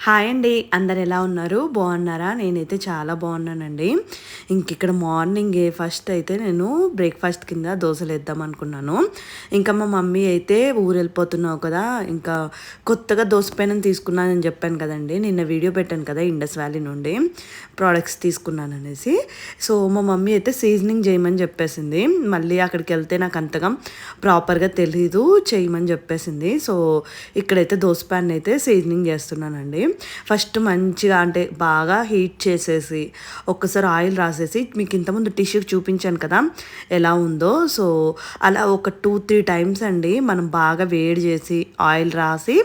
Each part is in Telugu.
హాయ్ అండి. అందరు ఎలా ఉన్నారు? బాగున్నారా? నేనైతే చాలా బాగున్నానండి. ఇంక ఇక్కడ మార్నింగ్ ఫస్ట్ అయితే నేను బ్రేక్ఫాస్ట్ కింద దోశలు వేద్దాం అనుకున్నాను. ఇంకా మా మమ్మీ అయితే ఊరు వెళ్ళిపోతున్నావు కదా ఇంకా కొత్తగా దోశ పైన తీసుకున్నానని చెప్పాను కదండి. నిన్న వీడియో పెట్టాను కదా ఇండస్ వ్యాలీ నుండి ప్రోడక్ట్స్ తీసుకున్నాను అనేసి. సో మా మమ్మీ అయితే సీజనింగ్ చేయమని చెప్పేసింది. మళ్ళీ అక్కడికి వెళ్తే నాకు అంతగా ప్రాపర్గా తెలీదు చేయమని చెప్పేసింది. సో ఇక్కడైతే దోశ ప్యాన్ అయితే సీజనింగ్ చేస్తున్నానండి. ఫస్ట్ మంచిగా అంటే బాగా హీట్ చేసేసి ఒక్కసారి ఆయిల్ రాసేసి మీకు ఇంతకుముందు టిష్యూ చూపించాను కదా ఎలా ఉందో. సో అలా ఒక టూ త్రీ టైమ్స్ అండి మనం బాగా వేడి చేసి ఆయిల్ రాసి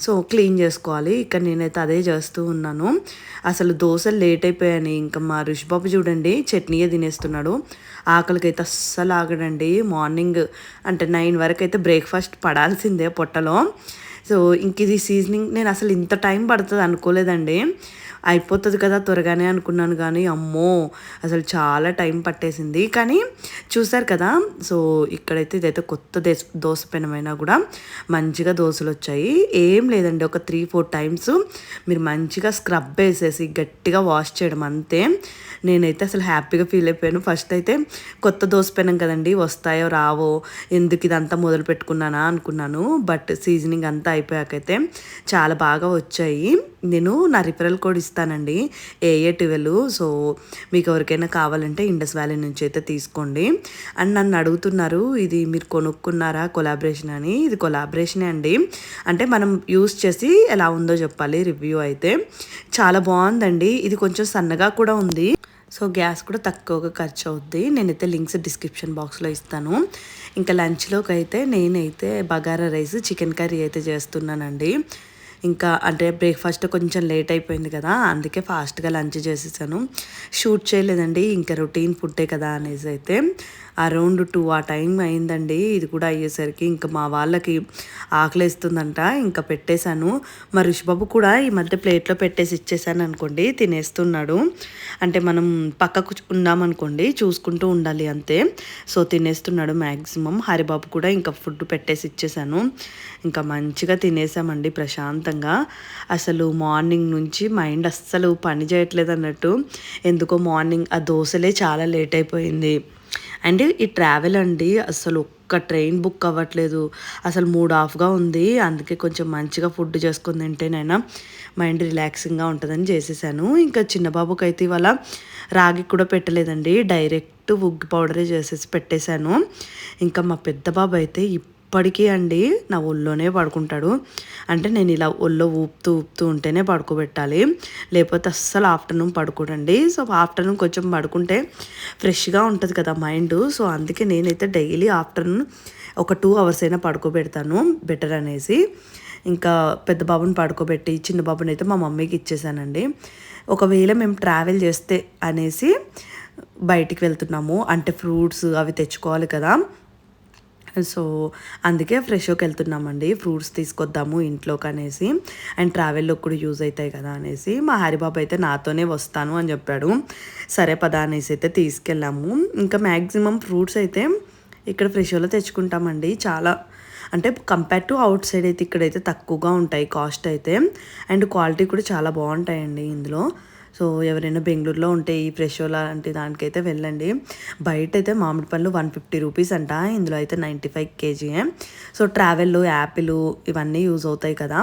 సో క్లీన్ చేసుకోవాలి. ఇక్కడ నేనైతే అదే చేస్తూ ఉన్నాను. అసలు దోశలు లేట్ అయిపోయాయి. ఇంకా మా రుషిబాబు చూడండి చట్నీయే తినేస్తున్నాడు. ఆకలికైతే అస్సలు ఆగడండి. మార్నింగ్ అంటే నైన్ వరకు అయితే బ్రేక్ఫాస్ట్ పడాల్సిందే పొట్టలో. సో ఇంక ఇది సీజనింగ్ నేను అసలు ఇంత టైం పడుతుంది అనుకోలేదండి. అయిపోతుంది కదా త్వరగానే అనుకున్నాను కానీ అమ్మో అసలు చాలా టైం పట్టేసింది. కానీ చూసారు కదా సో ఇక్కడైతే ఇదైతే కొత్త దేశ దోశ పెనమైనా కూడా మంచిగా దోశలు వచ్చాయి. ఏం లేదండి ఒక త్రీ ఫోర్ టైమ్స్ మీరు మంచిగా స్క్రబ్ వేసేసి గట్టిగా వాష్ చేయడం అంతే. నేనైతే అసలు హ్యాపీగా ఫీల్ అయిపోయాను. ఫస్ట్ అయితే కొత్త దోశ పెనం కదండి వస్తాయో రావో ఎందుకు ఇదంతా మొదలు పెట్టుకున్నానా అనుకున్నాను. బట్ సీజనింగ్ అంతా అయిపోయాకైతే చాలా బాగా వచ్చాయి. నేను నా రిఫరల్ కోడ్ ఇస్తానండి ఏఏ ట్వెల్వ్ సో మీకు ఎవరికైనా కావాలంటే ఇండస్ వ్యాలీ నుంచి అయితే తీసుకోండి. అండ్ నన్ను అడుగుతున్నారు ఇది మీరు కొనుక్కున్నారా కొలాబరేషన్ అని? ఇది కొలాబరేషనే అండి. అంటే మనం యూస్ చేసి ఎలా ఉందో చెప్పాలి రివ్యూ అయితే. చాలా బాగుందండి. ఇది కొంచెం సన్నగా కూడా ఉంది. సో గ్యాస్ కూడా తక్కువగా ఖర్చు అవుద్ది నేనైతే లింక్స్ డిస్క్రిప్షన్ బాక్స్లో ఇస్తాను. ఇంకా లంచ్లోకి అయితే నేనైతే బగారా రైస్ చికెన్ కర్రీ అయితే చేస్తున్నానండి. ఇంకా అంటే బ్రేక్ఫాస్ట్ కొంచెం లేట్ అయిపోయింది కదా అందుకే ఫాస్ట్గా లంచ్ చేసేసాను. షూట్ చేయలేదండి ఇంకా రొటీన్ ఫుడ్డే కదా అనేసి అయితే అరౌండ్ టూ ఆ టైం అయిందండి. ఇది కూడా అయ్యేసరికి ఇంకా మా వాళ్ళకి ఆకలిస్తుందంట ఇంకా పెట్టేశాను. మా ఋషిబాబు కూడా ఈ మధ్య ప్లేట్లో పెట్టేసి ఇచ్చేసాను అనుకోండి తినేస్తున్నాడు. అంటే మనం పక్కకు ఉన్నామనుకోండి చూసుకుంటూ ఉండాలి అంతే. సో తినేస్తున్నాడు మ్యాక్సిమం హరిబాబు కూడా ఇంకా ఫుడ్ పెట్టేసి ఇచ్చేసాను. ఇంకా మంచిగా తినేసామండి ప్రశాంత్ ప్రశాంతంగా అసలు మార్నింగ్ నుంచి మైండ్ అస్సలు పని చేయట్లేదు అన్నట్టు. ఎందుకో మార్నింగ్ ఆ దోశలే చాలా లేట్ అయిపోయింది. అండ్ ఈ ట్రావెల్ అండి అసలు ఒక్క ట్రైన్ బుక్ అవ్వట్లేదు. అసలు మూడ్ ఆఫ్గా ఉంది. అందుకే కొంచెం మంచిగా ఫుడ్ చేసుకుని తింటేనైనా మైండ్ రిలాక్సింగ్గా ఉంటుందని చేసేసాను. ఇంకా చిన్న బాబుకి అయితే ఇవాళ రాగి కూడా పెట్టలేదండి. డైరెక్ట్ ఉగ్గి పౌడరే చేసేసి పెట్టేశాను. ఇంకా మా పెద్ద బాబు అయితే ఇప్పటికీ అండి నా ఒళ్ళోనే పడుకుంటాడు. అంటే నేను ఇలా ఒళ్ళో ఊపుతూ ఊపుతూ ఉంటేనే పడుకోబెట్టాలి. లేకపోతే అస్సలు ఆఫ్టర్నూన్ పడుకోడండి. సో ఆఫ్టర్నూన్ కొంచెం పడుకుంటే ఫ్రెష్గా ఉంటుంది కదా మైండ్. సో అందుకే నేనైతే డైలీ ఆఫ్టర్నూన్ ఒక టూ అవర్స్ అయినా పడుకోబెడతాను. బెటర్ అనేసి. ఇంకా పెద్ద బాబుని పడుకోబెట్టి చిన్న బాబుని అయితే మా మమ్మీకి ఇచ్చేసానండి. ఒకవేళ మేము ట్రావెల్ చేస్తే అనేసి బయటికి వెళ్తున్నాము. అంటే ఫ్రూట్స్ అవి తెచ్చుకోవాలి కదా. సో అందుకే ఫ్రెష్కి వెళ్తున్నామండి. ఫ్రూట్స్ తీసుకొద్దాము ఇంట్లోకి అనేసి. అండ్ ట్రావెల్లో కూడా యూజ్ అవుతాయి కదా అనేసి. మా హరిబాబు అయితే నాతోనే వస్తాను అని చెప్పాడు. సరే పదా అనేసి అయితే తీసుకెళ్ళాము. ఇంకా మ్యాక్సిమం ఫ్రూట్స్ అయితే ఇక్కడ ఫ్రెషోలో తెచ్చుకుంటామండి. చాలా అంటే కంపేర్ టు అవుట్ సైడ్ అయితే ఇక్కడైతే తక్కువగా ఉంటాయి కాస్ట్ అయితే. అండ్ క్వాలిటీ కూడా చాలా బాగుంటాయండి ఇందులో. సో ఎవరైనా బెంగళూరులో ఉంటే ఈ ఫ్రెషో లాంటి దానికైతే వెళ్ళండి. బయట అయితే మామిడి పండ్లు వన్ ఫిఫ్టీ రూపీస్ అంట. ఇందులో అయితే ninety five KG so travel apple ఇవన్నీ యూజ్ అవుతాయి కదా.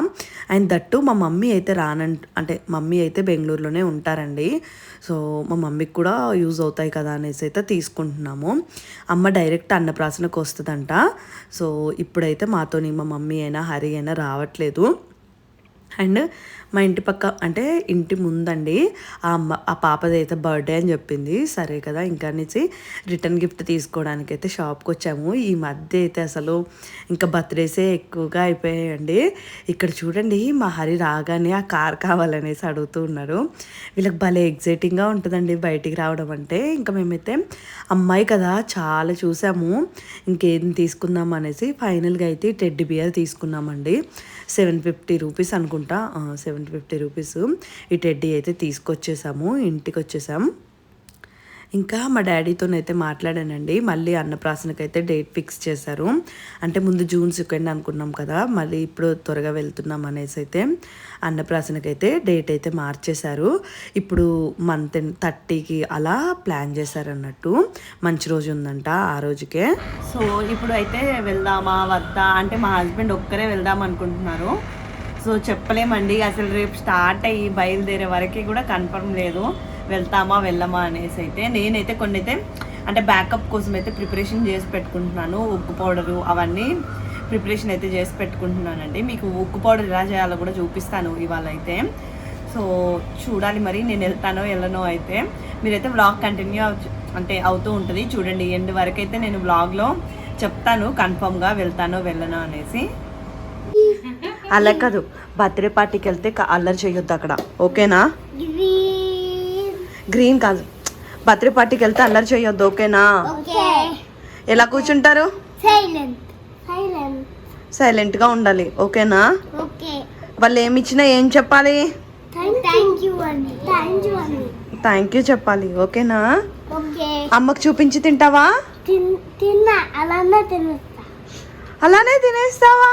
అండ్ దట్టు మా మమ్మీ అయితే రానంట అంటే మమ్మీ అయితే బెంగళూరులోనే ఉంటారండి. సో మా మమ్మీకి కూడా యూజ్ అవుతాయి కదా అనేసి అయితే తీసుకుంటున్నాము. అమ్మ డైరెక్ట్ అన్నప్రాసనకు వస్తుందంట. సో ఇప్పుడైతే మాతోని మా మమ్మీ అయినా హరి అయినా రావట్లేదు. అండ్ మా ఇంటి పక్క అంటే ఇంటి ముందండి ఆ అమ్మ ఆ పాపది అయితే బర్త్డే అని చెప్పింది. సరే కదా ఇంకా నుంచి రిటర్న్ గిఫ్ట్ తీసుకోవడానికి అయితే షాప్కి వచ్చాము. ఈ మధ్య అయితే అసలు ఇంకా బర్త్డేసే ఎక్కువగా అయిపోయాయండి. ఇక్కడ చూడండి మా హరి రాగానే ఆ కార్ కావాలనేసి అడుగుతూ ఉన్నారు. వీళ్ళకి భలే ఎగ్జైటింగ్గా ఉంటుందండి బయటికి రావడం అంటే. ఇంకా మేమైతే అమ్మాయి కదా చాలా చూసాము. ఇంకేం తీసుకుందాం అనేసి ఫైనల్గా అయితే టెడ్డి బియర్ తీసుకున్నామండి. సెవెన్ ఫిఫ్టీ రూపీస్ అనుకుంటా. సెవెన్ ఫిఫ్టీ రూపీస్ ఈ టెడ్డీ అయితే తీసుకొచ్చేసాము ఇంటికి వచ్చేసాం ఇంకా మా డాడీతోనైతే మాట్లాడానండి. మళ్ళీ అన్నప్రాసనకైతే డేట్ ఫిక్స్ చేశారు. అంటే ముందు జూన్ సెకండ్ అనుకున్నాం కదా మళ్ళీ ఇప్పుడు త్వరగా వెళ్తున్నాం అనేసి అయితే అన్నప్రాసనకైతే డేట్ అయితే మార్చేశారు. ఇప్పుడు మంత్ థర్టీకి అలా ప్లాన్ చేశారన్నట్టు. మంచి రోజు ఉందంట ఆ రోజుకే. సో ఇప్పుడు అయితే వెళ్దామా వద్దా? అంటే మా హస్బెండ్ ఒక్కరే వెళ్దాం అనుకుంటున్నారు. సో చెప్పలేమండి. అసలు రేపు స్టార్ట్ అయ్యి బయలుదేరే వరకు కూడా కన్ఫర్మ్ లేదు. వెళ్తామా వెళ్ళమా అనేసి అయితే నేనైతే కొన్ని అయితే అంటే బ్యాకప్ కోసం అయితే ప్రిపరేషన్ చేసి పెట్టుకుంటున్నాను. ఉప్పు పౌడరు అవన్నీ ప్రిపరేషన్ అయితే చేసి పెట్టుకుంటున్నానండి. మీకు ఉక్కు పౌడర్ ఎలా చేయాలో కూడా చూపిస్తాను ఇవాళ అయితే. సో చూడాలి మరి నేను వెళ్తానో వెళ్ళనో అయితే. మీరైతే వ్లాగ్ కంటిన్యూ అంటే అవుతూ ఉంటుంది. చూడండి ఎండ్ వరకు అయితే నేను వ్లాగ్లో చెప్తాను కన్ఫర్మ్గా వెళ్తానో వెళ్ళనో అనేసి. అలా కాదు. బర్త్డే పార్టీకి వెళ్తే అల్లరి చేయొద్దు అక్కడ. ఓకేనా. గ్రీన్ కాదు. బర్త్డే పార్టీకి వెళ్తే అల్లరి చేయొద్దు ఓకేనా. ఎలా కూర్చుంటారు. సైలెంట్గా ఉండాలి ఓకేనా. వాళ్ళు ఏమి ఇచ్చినా ఏం చెప్పాలి. థ్యాంక్ యూ చెప్పాలి ఓకేనా. అమ్మకు చూపించి తింటావా? అలానే తినేస్తా. అలానే తినేస్తావా?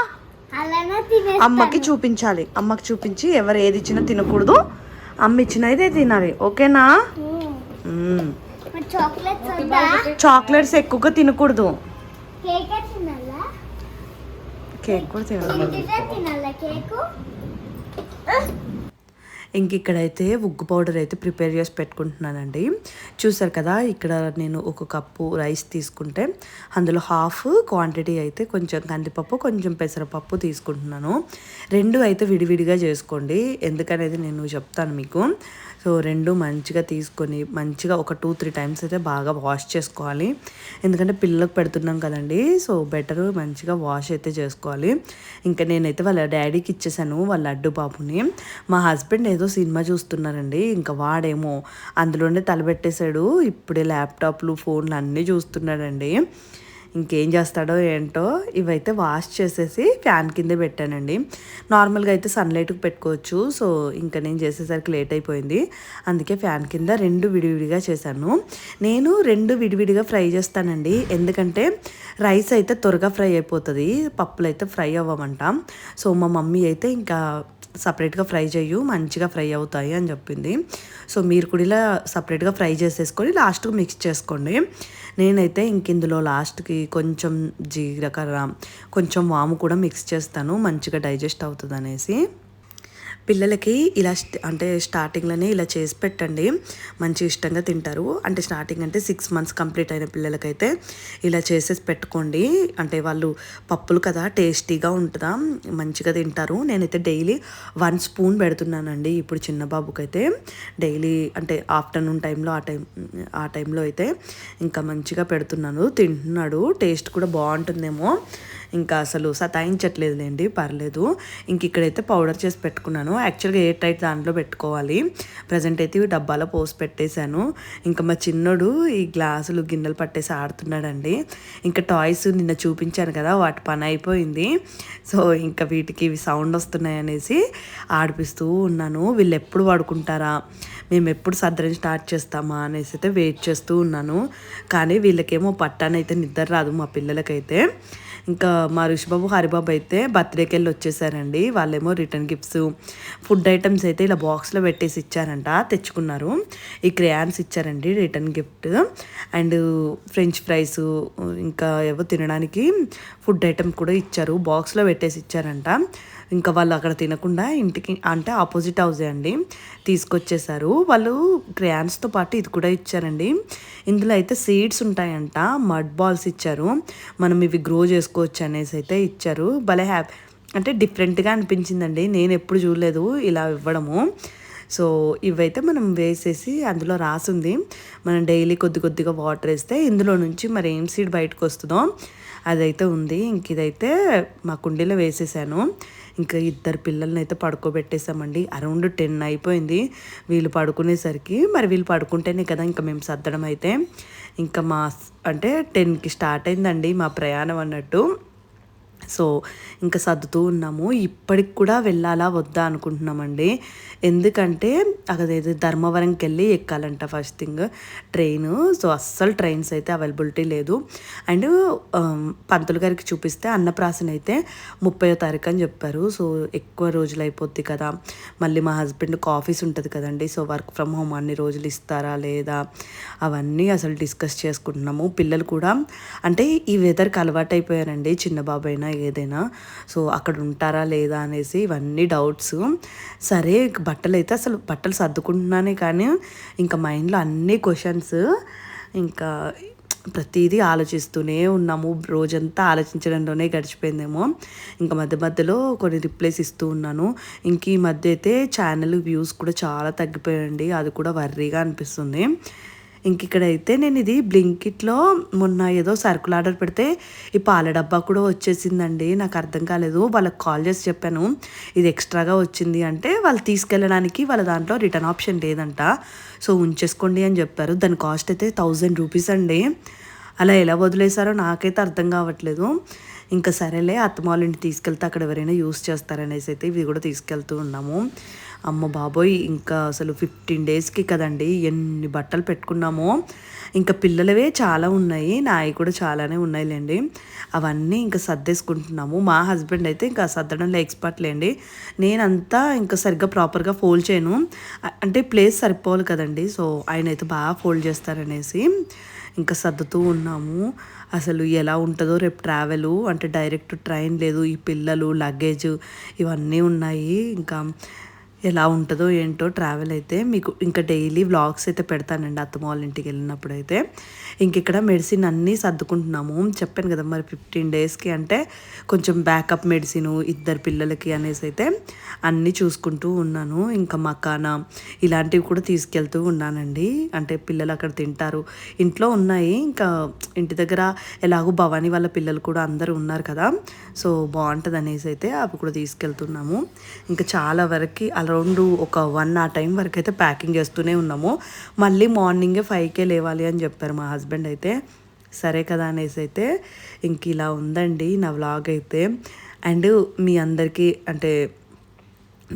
అమ్మకి చూపించాలి. అమ్మకి చూపించి ఎవరు ఏది ఇచ్చినా తినకూడదు. అమ్మ ఇచ్చినదే తినాలి. ఓకేనా. చాక్లెట్స్ ఎక్కువగా తినకూడదు. కేక్ కూడా తినాలి. తింటే తినాలా కేకు? ఇంక ఇక్కడైతే ఉగ్గు పౌడర్ అయితే ప్రిపేర్ చేసి పెట్టుకుంటున్నానండి. చూసారు కదా ఇక్కడ నేను ఒక కప్పు రైస్ తీసుకుంటే అందులో హాఫ్ క్వాంటిటీ అయితే కొంచెం కందిపప్పు కొంచెం పెసరపప్పు తీసుకుంటున్నాను. రెండు అయితే విడివిడిగా చేసుకోండి. ఎందుకనేది నేను చెప్తాను మీకు. సో రెండు మంచిగా తీసుకొని మంచిగా ఒక టూ త్రీ టైమ్స్ అయితే బాగా వాష్ చేసుకోవాలి. ఎందుకంటే పిల్లలకు పెడుతున్నాం కదండి సో బెటర్ మంచిగా వాష్ అయితే చేసుకోవాలి. ఇంకా నేనైతే వాళ్ళ డాడీకి ఇచ్చేసాను వాళ్ళ లడ్డు బాబుని. మా హస్బెండ్ ఏదో సినిమా చూస్తున్నారండి ఇంకా వాడేమో అందులోనే తలబెట్టేశాడు. ఇప్పుడే ల్యాప్టాప్లు ఫోన్లు అన్నీ చూస్తున్నాడండి. ఇంకేం చేస్తాడో ఏంటో ఇవైతే వాష్ చేసేసి ఫ్యాన్ కింద పెట్టానండి. నార్మల్గా అయితే సన్లైట్కి పెట్టుకోవచ్చు. సో ఇంకా నేను చేసేసరికి లేట్ అయిపోయింది. అందుకే ఫ్యాన్ కింద రెండు విడివిడిగా చేశాను. నేను రెండు విడివిడిగా ఫ్రై చేస్తానండి. ఎందుకంటే రైస్ అయితే త్వరగా ఫ్రై అయిపోతుంది. పప్పులు అయితే ఫ్రై అవ్వమంట. సో మా మమ్మీ అయితే ఇంకా సపరేట్గా ఫ్రై చేయు మంచిగా ఫ్రై అవుతాయి అని చెప్పింది. సో మీరు కూడా ఇలా సపరేట్గా ఫ్రై చేసేసుకొని లాస్ట్కి మిక్స్ చేసుకోండి. నేనైతే ఇంక ఇందులో లాస్ట్కి కొంచెం జీలకర్ర కొంచెం వాము కూడా మిక్స్ చేస్తాను. మంచిగా డైజెస్ట్ అవుతుంది అనేసి పిల్లలకి ఇలా అంటే స్టార్టింగ్లోనే ఇలా చేసి పెట్టండి. మంచి ఇష్టంగా తింటారు. అంటే స్టార్టింగ్ అంటే సిక్స్ మంత్స్ కంప్లీట్ అయిన పిల్లలకైతే ఇలా చేసేసి పెట్టుకోండి. అంటే వాళ్ళు పప్పులు కదా టేస్టీగా ఉంటుందా మంచిగా తింటారు. నేనైతే డైలీ వన్ స్పూన్ పెడుతున్నానండి ఇప్పుడు చిన్న బాబుకైతే. డైలీ అంటే ఆఫ్టర్నూన్ టైంలో ఆ టైం ఆ టైంలో అయితే ఇంకా మంచిగా పెడుతున్నాను. తింటున్నాడు. టేస్ట్ కూడా బాగుంటుందేమో. ఇంకా అసలు సతాయించట్లేదులేండి పర్లేదు. ఇంక ఇక్కడైతే పౌడర్ చేసి పెట్టుకున్నాను. యాక్చువల్గా ఏ టైట్ దాంట్లో పెట్టుకోవాలి. ప్రజెంట్ అయితే ఇవి డబ్బాలో పోసి పెట్టేశాను. ఇంకా మా చిన్నోడు ఈ గ్లాసులు గిన్నెలు పట్టేసి ఆడుతున్నాడండి. ఇంకా టాయ్స్ నిన్న చూపించాను కదా వాటి పని అయిపోయింది. సో ఇంకా వీటికి ఇవి సౌండ్ వస్తున్నాయి అనేసి ఆడిపిస్తూ ఉన్నాను. వీళ్ళు ఎప్పుడు పడుకుంటారా మేము ఎప్పుడు సర్దరం స్టార్ట్ చేస్తామా అనేసి అయితే వెయిట్ చేస్తూ ఉన్నాను. కానీ వీళ్ళకేమో పట్టానైతే నిద్ర రాదు మా పిల్లలకైతే. ఇంకా మా ఋషిబాబు హరిబాబు అయితే బర్త్డేకి వెళ్ళి వచ్చేసారండి. వాళ్ళేమో రిటర్న్ గిఫ్ట్స్ ఫుడ్ ఐటమ్స్ అయితే ఇలా బాక్స్లో పెట్టేసి ఇచ్చారంట తెచ్చుకున్నారు. ఈ క్రేయాన్స్ ఇచ్చారండి return gift. And French fries ఇంకా ఏవో తినడానికి ఫుడ్ ఐటమ్ కూడా ఇచ్చారు బాక్స్లో పెట్టేసి ఇచ్చారంట. ఇంకా వాళ్ళు అక్కడ తినకుండా ఇంటికి అంటే ఆపోజిట్ హౌసే అండి. తీసుకొచ్చేసారు. వాళ్ళు క్రయాన్స్తో పాటు ఇది కూడా ఇచ్చారండి. ఇందులో అయితే సీడ్స్ ఉంటాయంట. మడ్ బాల్స్ ఇచ్చారు. మనం ఇవి గ్రో చేసుకోవచ్చు అనేసి అయితే ఇచ్చారు. భలే హ్యాపీ అంటే డిఫరెంట్గా అనిపించిందండి. నేను ఎప్పుడు చూడలేదు ఇలా ఇవ్వడము. సో ఇవైతే మనం వేసేసి అందులో రాసుంది. మనం డైలీ కొద్ది కొద్దిగా వాటర్ వేస్తే ఇందులో నుంచి మరి ఏం సీడ్ బయటకు వస్తుందో అదైతే ఉంది. ఇంక ఇదైతే మా కుండీలో వేసేసాను. ఇంకా ఇద్దరు పిల్లల్ని అయితే పడుకోబెట్టేసామండి. అరౌండ్ టెన్ అయిపోయింది వీళ్ళు పడుకునేసరికి. మరి వీళ్ళు పడుకుంటేనే కదా ఇంకా మేము సర్దడం అయితే. ఇంకా మా అంటే టెన్కి స్టార్ట్ అయిందండి మా ప్రయాణం అన్నట్టు. సో ఇంకా సర్దుతూ ఉన్నాము. ఇప్పటికి కూడా వెళ్ళాలా వద్దా అనుకుంటున్నామండి. ఎందుకంటే అదేదో ధర్మవరంకి వెళ్ళి ఎక్కాలంట ఫస్ట్ థింగ్ ట్రైన్. సో అస్సలు ట్రైన్స్ అయితే అవైలబిలిటీ లేదు. అండ్ పంతులు గారికి చూపిస్తే అన్నప్రాసన అయితే ముప్పై తారీఖు అని చెప్పారు. సో ఎక్కువ రోజులు అయిపోద్ది కదా. మళ్ళీ మా హస్బెండ్కి ఆఫీస్ ఉంటుంది కదండి. సో వర్క్ ఫ్రమ్ హోమ్ అన్ని రోజులు ఇస్తారా లేదా? అవన్నీ అసలు డిస్కస్ చేసుకుంటున్నాము. పిల్లలు కూడా అంటే ఈ వెదర్కి అలవాటు అయిపోయారండి చిన్న బాబు అయినా ఏదైనా. సో అక్కడ ఉంటారా లేదా అనేసి ఇవన్నీ డౌట్స్. సరే బట్టలు అయితే అసలు బట్టలు సర్దుకుంటున్నానే కానీ ఇంకా మైండ్లో అన్ని క్వశ్చన్స్. ఇంకా ప్రతిదీ ఆలోచిస్తూనే ఉన్నాము. రోజంతా ఆలోచించడంలోనే గడిచిపోయిందేమో. ఇంకా మధ్య మధ్యలో కొన్ని రిప్లైస్ ఇస్తూ ఉన్నాను. ఇంక ఈ మధ్య అయితే ఛానల్ వ్యూస్ కూడా చాలా తగ్గిపోయాయండి. అది కూడా వర్రీగా అనిపిస్తుంది. ఇంక ఇక్కడైతే నేను ఇది బ్లింకిట్లో మొన్న ఏదో సరుకులు ఆర్డర్ పెడితే ఈ పాల డబ్బా కూడా వచ్చేసిందండి. నాకు అర్థం కాలేదు. వాళ్ళకి కాల్ చేసి చెప్పాను. ఇది ఎక్స్ట్రాగా వచ్చింది అంటే వాళ్ళు తీసుకెళ్ళడానికి వాళ్ళ దాంట్లో రిటర్న్ ఆప్షన్ లేదంట. సో ఉంచేసుకోండి అని చెప్పారు. దాని కాస్ట్ అయితే థౌజండ్ రూపీస్ అండి. అలా ఎలా వదిలేశారో నాకైతే అర్థం కావట్లేదు. ఇంకా సరేలే అత్తమ్మ వాళ్ళ ఇంటికి తీసుకెళ్తే అక్కడ ఎవరైనా యూస్ చేస్తారనేసి అయితే ఇవి కూడా తీసుకెళ్తూ ఉన్నాము. అమ్మ బాబోయ్ ఇంకా అసలు ఫిఫ్టీన్ డేస్కి కదండి ఎన్ని బట్టలు పెట్టుకున్నామో. ఇంకా పిల్లలవే చాలా ఉన్నాయి నాయి కూడా చాలానే ఉన్నాయిలేండి. అవన్నీ ఇంకా సర్దేసుకుంటున్నాము. మా హస్బెండ్ అయితే ఇంకా సర్దడంలో ఎక్స్పర్ట్ లేండి. నేనంతా ఇంకా సరిగ్గా ప్రాపర్గా ఫోల్డ్ చేయను. అంటే ప్లేస్ సరిపోవాలి కదండి సో ఆయన అయితే బాగా ఫోల్డ్ చేస్తారనేసి ఇంకా సర్దుతూ ఉన్నాము. అసలు ఎలా ఉంటుందో రేపు ట్రావెల్ అంటే డైరెక్ట్ ట్రైన్ లేదు ఈ పిల్లలు లగేజ్ ఇవన్నీ ఉన్నాయి. ఇంకా ఎలా ఉంటుందో ఏంటో ట్రావెల్ అయితే మీకు ఇంకా డైలీ వ్లాగ్స్ అయితే పెడతానండి అత్తమ్మ వాళ్ళ ఇంటికి వెళ్ళినప్పుడు అయితే ఇంక ఇక్కడ మెడిసిన్ అన్నీ సర్దుకుంటున్నాము. చెప్పాను కదా మరి ఫిఫ్టీన్ డేస్కి అంటే కొంచెం బ్యాకప్ మెడిసిన్ ఇద్దరు పిల్లలకి అనేసి అయితే అన్నీ చూసుకుంటూ ఉన్నాను. ఇంకా మకానా ఇలాంటివి కూడా తీసుకెళ్తూ ఉన్నానండి. అంటే పిల్లలు అక్కడ తింటారు. ఇంట్లో ఉన్నాయి. ఇంకా ఇంటి దగ్గర ఎలాగో భవానీ వాళ్ళ పిల్లలు కూడా అందరూ ఉన్నారు కదా. సో బాగుంటుంది అనేసి అయితే అవి కూడా తీసుకెళ్తున్నాము. ఇంకా చాలా వరకు అరౌండ్ ఒక వన్ ఆ టైం వరకు అయితే ప్యాకింగ్ చేస్తూనే ఉన్నాము. మళ్ళీ మార్నింగే ఫైవ్కే లేవాలి అని చెప్పారు మా హస్బెండ్ అయితే. సరే కదా అనేసి అయితే ఇంక ఇలా ఉందండి నా వ్లాగ్ అయితే. అండ్ మీ అందరికీ అంటే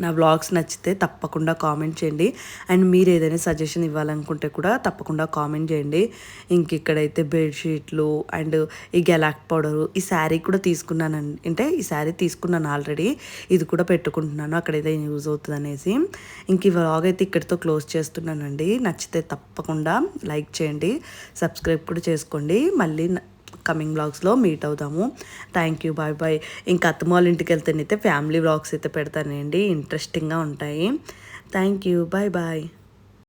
నా వ్లాగ్స్ నచ్చితే తప్పకుండా కామెంట్ చేయండి. అండ్ మీరు ఏదైనా సజెషన్ ఇవ్వాలనుకుంటే కూడా తప్పకుండా కామెంట్ చేయండి. ఇంక ఇక్కడైతే బెడ్షీట్లు అండ్ ఈ గెలాక్ పౌడరు ఈ శారీ కూడా తీసుకున్నాను అంటే ఈ శారీ తీసుకున్నాను ఆల్రెడీ ఇది కూడా పెట్టుకుంటున్నాను. అక్కడైతే యూజ్ అవుతుంది అనేసి ఇంక ఈ వ్లాగ్ అయితే ఇక్కడితో క్లోజ్ చేస్తున్నానండి. నచ్చితే తప్పకుండా లైక్ చేయండి. సబ్స్క్రైబ్ కూడా చేసుకోండి. మళ్ళీ కమింగ్ బ్లాగ్స్లో మీట్ అవుదాము. థ్యాంక్ యూ బాయ్ బాయ్ ఇంకా అత్తమ్మ వాళ్ళ ఇంటికి వెళ్తేనైతే ఫ్యామిలీ బ్లాగ్స్ అయితే పెడతానండి. ఇంట్రెస్టింగ్గా ఉంటాయి. Thank you bye bye